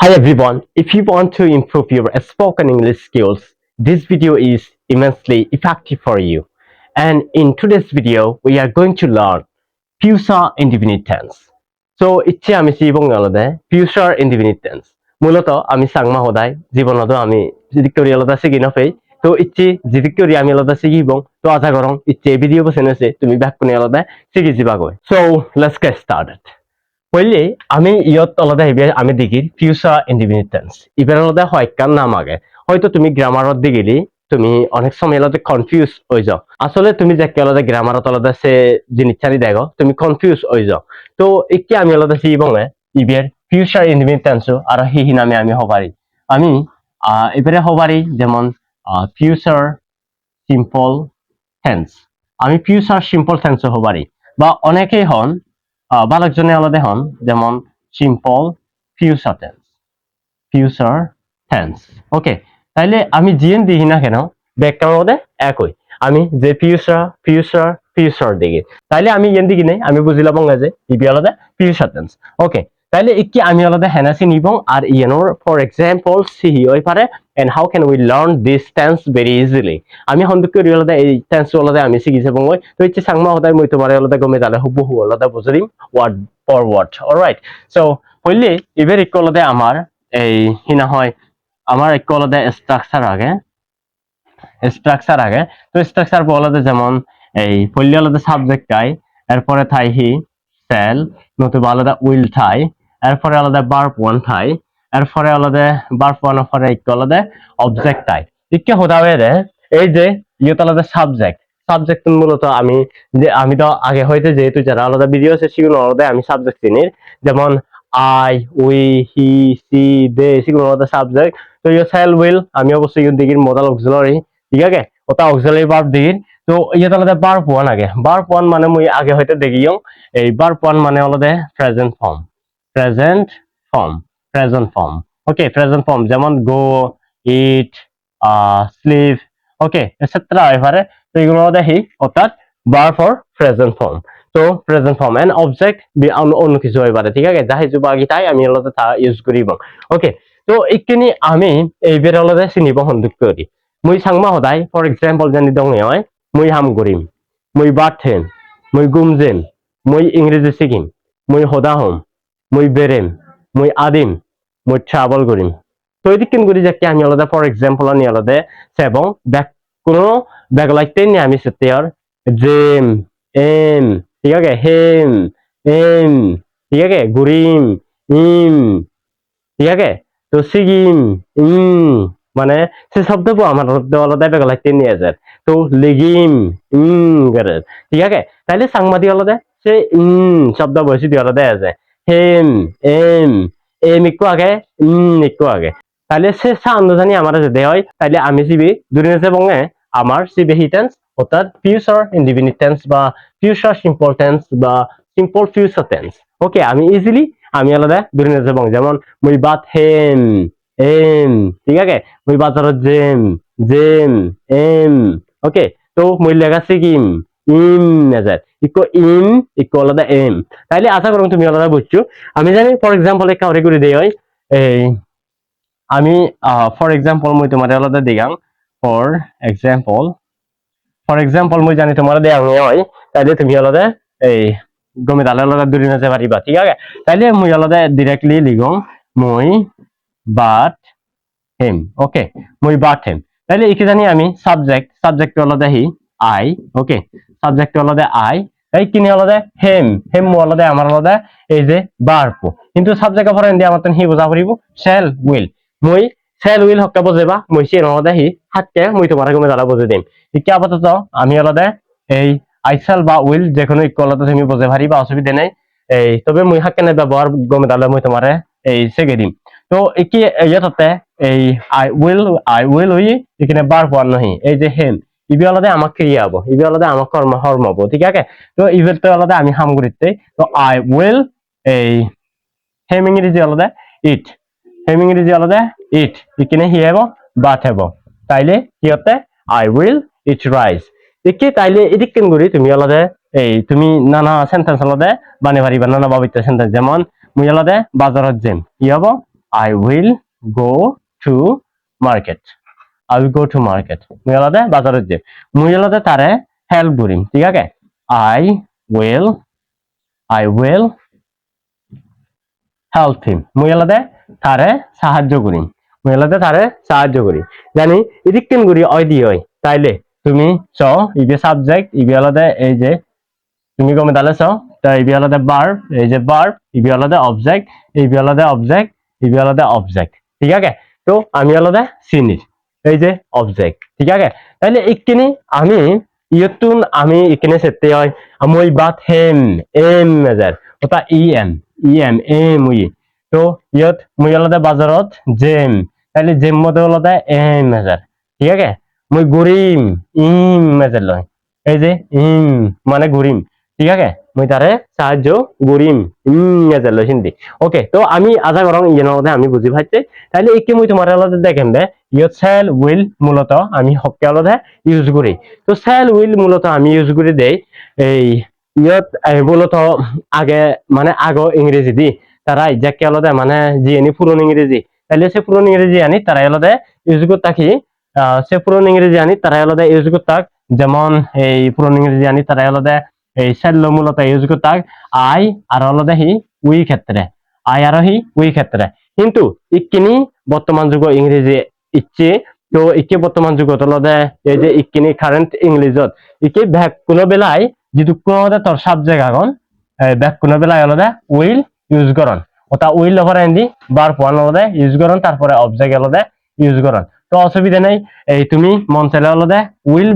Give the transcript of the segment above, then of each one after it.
Hi everyone, if you want to improve your spoken English skills, this video is immensely effective for you. And in today's video, we are going to learn future indefinite tense. So ইচ্ছে আমি সিবং আলাদা future indefinite tense. মূলত আমি সাংমা সদায় জীৱনত আমি জিদিক কৰি আলাদা শিকি নফেই তো ইচ্ছে জিদিক আমি আলাদা শিকিব তো আশা কৰং ইচ্ছে ভিডিঅ' বসে আছে তুমি ব্যাকুনি আলাদা শিখি শিকি যাবাগৈ So let's get started. পहिले আমি ইয়ত অলদা হিবে আমি দেখির ফিউচার ইন্ডিপেন্ডেন্ট টেন্স ইবের অলদা হয় কান নাম আগে। হয়তো তুমি গ্রামারত দিগিলি তুমি অনেক সময় অলদা কনফিউজ হয়ে যাও। আসলে তুমি যে অলদা গ্রামারত অলদা সে জিনিসটানি দেখো, তুমি কনফিউজ হয়ে যাও। তো একে আমি অলদা সি বঙে ইবের ফিউচার ইন্ডিপেন্ডেন্ট টেন্স আর হি হি নামে আমি হবারি আমি এবারে হবারি যেমন ফিউচার সিম্পল টেন্স আমি ফিউচার সিম্পল টেন্স হবারি বা অনেকেই হন বালকজনে আলাদা হন, যেমন simple future tense future tense okay তাইলে আমি জিএন দিই না কেন? মধ্যে একই। আমি যে ফিউচার ফিউচার ফিউচার দিকে তাইলে আমি ইয়েন দিকে নেই, আমি বুঝিলাম যে ইবি আলাদা ফিউচার টেন্স ওকে তাইলে ইকি আমি আলাদা হেনাসি নিব, আর ইয়েনোর ফর এক্সাম্পল সিহি হই পারে and how can we learn this tense very easily আমি সন্দুক কৰি আলাদা এই টেন্স আলাদা আমি যাব মই তো ইচ্ছে সাংমা সদায় মই তোমাৰ আলাদা গমে তালে হুবহু আলাদা বুঝে দিম word for word alright so হইলে এবার আলাদা আমার এই হিনা হয় আমার একটু আলাদা স্ট্রাকচার আগে। স্ট্রাকচার আগে। তো স্ট্রাকচার আলাদা যেমন এই পল্লী আলাদা সাবজেক্ট টাই এরপরে থাই হি সেল নতুবা আলাদা উইল থাই, এরপরে আলাদা বার্প ওয়ান থাই। এরপরে আলাদা বার্প ওয়ান পরে একটু আলাদা অবজেক্ট টাই ইকে হোদাবে রে এই যে ইয়েত আলাদা সাবজেক্ট সাবজেক্ট মূলত আমি যে, আমি তো আগে হইতে যেহেতু যারা আলাদা ভিডিও আছে সেগুলো আলাদা আমি সাবজেক্ট চিনি। যেমন I we he she they সেগুলো আলাদা সাবজেক্ট তো ইয়ে সেল উইল আমি অবশ্যই দিগির মডাল অক্সিলারি ঠিক আছে? ওটা অক্সিলারি ভার্ব দিগির তো ইয়াত আলাদা ভার্ব ওয়ান আগে। ভার্ব ওয়ান মানে মুই আগে হইতে দেখিও এই ভার্ব ওয়ান মানে আলাদা present form present form present form okay present form যেমন গো ইট স্লিভ ওকে এটসেট্রা এবারে তো এগুলো দেখি, অর্থাৎ বার ফর প্রেজেন্ট ফর্ম তো প্রেজেন্ট ফর্ম এন্ড অবজেক্ট অন্য কিছু হয়ে ঠিক আছে? যাই যুব আগে তাই আমি আলাদা তা ইউজ করিব। ওকে তো এইখিনি আমি এই বের আলাদা চিনিব সন্দুক করি। মুই সাংমা সদায় ফর এক্সাম্পল জানি দং হয়, মুই হাম করিম মুই বাথেন মুই গুমজেম মুই ইংরেজি শিকিম মুই সদা হম, মুই বেরেম মুই আদিম, মুই ট্রাভেল করিম তো এদিক করি যে আমি আলাদা ফর এক্সাম্পল আনি আলাদা এবং ব্যাক কোনো ব্যাগলাইতে নিয়ে আমি সেতিয়ার জেম এম ঠিক আছে হেম এম ঠিক আছে গুরিম ইম ঠিক আছে, তো সিগিম ইম মানে সে শব্দবোৰ আমার মধ্যে আলাদা, বেগলাইতে নিয়ে যায় তো লেগিম ইম করে ঠিক আছে, তাইলে সাংবাদিক আলাদা সে ইম শব্দ বসে দিয়ে আলাদা আছে। হেম এম এম একটু আগে ইম একটু আগে। তাহলে সে সান্দানি আমার যদি হয় তাহলে আমি সিবি দুরিনেছে বঙ্গে আমার সিবি হিটেন্স অর্থাৎ ফিউচার ইন্ডিপেন্ডেন্ট টেন্স বা ফিউচার সিম্পল টেন্স বা সিম্পল ফিউচার টেন্স ওকে আমি ইজিলি আমি আলাদা দুরিনেছে বং যেমন মুই বাত হেম, এম, ঠিক আছে? মুই বাজারত জেম জেম এম। ওকে তো মুই লেখা শিকিম ইম নেজার ইকো ইম ইকো আলাদা এম। তাইলে আশা করুন তুমি আলাদা বুঝছ। আমি জানি ফর এক্সাম্পল কাউরে করে দেই, হয়। এই, আমি ফর এক্সাম্পল মই তোমার আলাদা দিগাম। ফর এক্সাম্পল ফর এক্সাম্পল মই জানি তোমার দেয়া হয়। তাইলে তুমি আলাদা, এই, গমে তালে আলাদা দূরে নাচে পারিবা ঠিক আছে? তাইলে মুই আলাদা ডিরেক্টলি লিখম মই বাট হেম ওকে মই বাট হেম তাইলে একে জানি আমি সাবজেক্ট সাবজেক্ট আলাদা হি, আই ওকে সাবজেক্ট আলাদা আই এই কিনে আলাদা হেম হেম আলাদা আমার আলাদা এই যে বার্প কিন্তু সাবজেক্ট ফরেন দিয়ে আমার হি বোঝা পড়িব শেল উইল মই শেল উইল হক্কা বুঝেবা মই সে আলাদা হি হাতকে মই তোমার গমে দাঁড়া বুঝে দিম। এতিয়া আপাতত আমি আলাদা এই আইসাল বা উইল যে কোনো ইকো তুমি বুঝে পারিবা অসুবিধা নেই। এই, তবে মই হাক্কানে ব্যবহার গমে দাঁড়া মই তোমারে এই সেগে দিম। তো একি ইয়াতে এই আই উইল আই উইল হই এখানে বার পাওয়ার নহি। এই যে হেম ইবি আলাদা আমাক ক্রিয়া হব, ইবি আলাদা আমাক হর্ম হব, ঠিক আছে? তো ইভেলটা আলাদা আমি হাম করিতে তো। আই উইল এই হেম ইংরেজি আলাদা ইট হেম ইংরেজি আলাদা ইট এখানে হি হব বাট হব। তাইলে কি হতে? আই উইল ইট রাইস একে তাইলে এদিক কেন করি? তুমি আলাদা এই তুমি নানা সেন্টেন্স আলাদা, বানে পারিবা নানা বাবিত সেন্টেন্স যেমন, মুই আলাদা বাজারত যেম কি হব? I will go to market. Will go to market. মুই আলাদা বাজারত যাম মুই আলাদা তারে হেল্প করিম, ঠিক আছে? I will I will help him. মুই আলাদা তারে সাহায্য করিম। মুই আলাদা তারে সাহায্য করি জানি, এদিক কেন করি অয় দি হয় তাইলে, তুমি চ ইবে সাবজেক্ট ইবে আলাদা এই যে তুমি কমে তাহলে চ, তা ইবে আলাদা বার্ব এই যে বার্ব ইবে আলাদা অবজেক্ট ইবে আলাদা অবজেক্ট ইবে আলাদা অবজেক্ট ঠিক আছে? তো আমি আলাদা সিনির এই যে অবজেক্ট ঠিক আছে? তাহলে এখানে আমি ইয়তুন আমি এখানে সেতে হয়। মই বাত হেম, এম মেজার ওটা ই এম ই। এম এম উই তো ইয়ত মই আলাদা বাজারত জেম, তাহলে জেম মধ্যে আলাদা এম মেজার ঠিক আছে? মই গরিম ইম মেজার লয়। এই যে ইম মানে গরিম ঠিক আছে? মই তারে সাহায্য মেজার লয় হিন্দি ওকে তো আমি আশা করং ইয়ের আমি বুঝি পাইছি। তাহলে একে মই তোমার আলাদা দেখেন দে। ইয়ত সেল উইল মূলত আমি আলাদা ইউজ করি তো সেল উইল মূলত আমি ইউজ করে দেই। এই, ইয়ত মূলত আগে মানে আগো ইংরেজি দি। তারা যাকে আলাদা মানে যে এনি পুরনো ইংরেজি তাহলে সে পুরনো ইংরেজি আনি তারা আলাদা ইউজ করতে থাকি সে পুরনো ইংরেজি আনি তারা আলাদা ইউজ করতে যেমন এই পুরনো ইংরেজি আনি তারা আলাদা এই সেল্ল মূলত ইউজ করতে থাক আই আর আলাদা হি উই ক্ষেত্রে। আই আর হি উই ক্ষেত্রে। কিন্তু ইকিনি বর্তমান যুগ ইংরেজি ইচ্ছে, তো ইকে বর্তমান যুগত আলাদা এই যে ইকিনি কারেন্ট ইংলিশত ইকে ব্যাক কোনো বেলায় যিটো কোনো তোর সাবজেক্ট আগন ব্যাক কোনো বেলায় আলাদা উইল ইউজ করন ওটা উইল লগার এন্দি বার পয়েন্ট আলাদা ইউজ করন তারপরে অবজেক্ট আলাদা ইউজ করন তো অসুবিধা নাই, এই তুমি মন চাইলে আলাদা উইল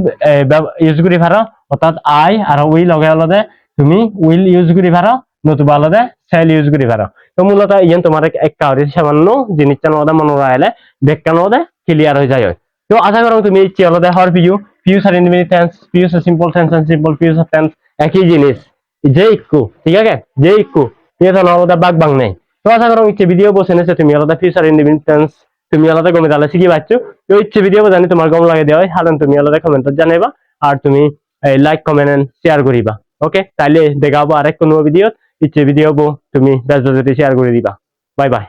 ইউজ করি পারো অর্থাৎ আই আর উইল লগে আলাদা তুমি উইল ইউজ করি পারো নতুবা আলাদা সেল ইউজ করি পারো তো মূলত ইয়ান তোমার এক- এক কাউরি সামান্য জিনিসটা আলাদা মনে রাখলে ব্যাখ্যান আলাদা ক্লিয়ার হয়ে যায় তো আশা করো তুমি ইচ্ছে আলাদা হর Piu future indefinite tense future simple tense and simple future tense একই জিনিস যে ইকু, ঠিক আছে? যে ইকু ঠিক আছে আলাদা বাগ বাং নেই। তো আশা করো ইচ্ছে ভিডিও বসে নেছে তুমি আলাদা ফিউচার ইনডিফিনিট টেন্স তুমি আলাদা গমে তাহলে শিখি পাচ্ছ তো ইচ্ছে ভিডিও জানি তোমার গম লাগে দেওয়া হয় হারান তুমি আলাদা কমেন্টত জানাইবা আর তুমি লাইক কমেন্ট শেয়ার করিবা ওকে তাইলে দেখাবো আরেক কোনো ভিডিও ইচ্ছে ভিডিও তুমি বেশ যদি শেয়ার করে দিবা। Bye bye